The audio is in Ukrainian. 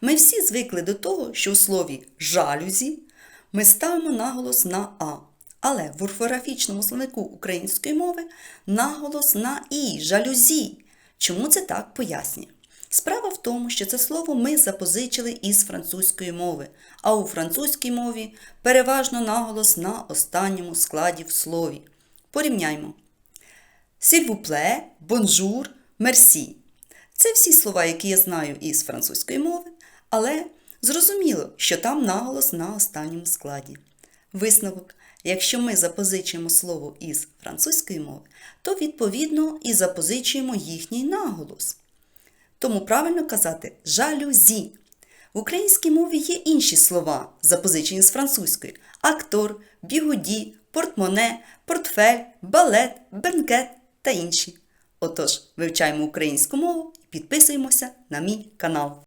Ми всі звикли до того, що у слові жалюзі ми ставимо наголос на А. Але в орфографічному словнику української мови наголос на І, жалюзі. Чому це так пояснюю? Справа в тому, що це слово ми запозичили із французької мови, а у французькій мові переважно наголос на останньому складі в слові. Порівняймо. Plaît, bonjour, merci. Це всі слова, які я знаю із французької мови, але зрозуміло, що там наголос на останньому складі. Висновок. Якщо ми запозичуємо слово із французької мови, то відповідно і запозичуємо їхній наголос. Тому правильно казати жалюзі. В українській мові є інші слова, запозичені з французької: актор, бігуді, портмоне, портфель, балет, бенкет та інші. Отож, вивчаємо українську мову і підписуємося на мій канал.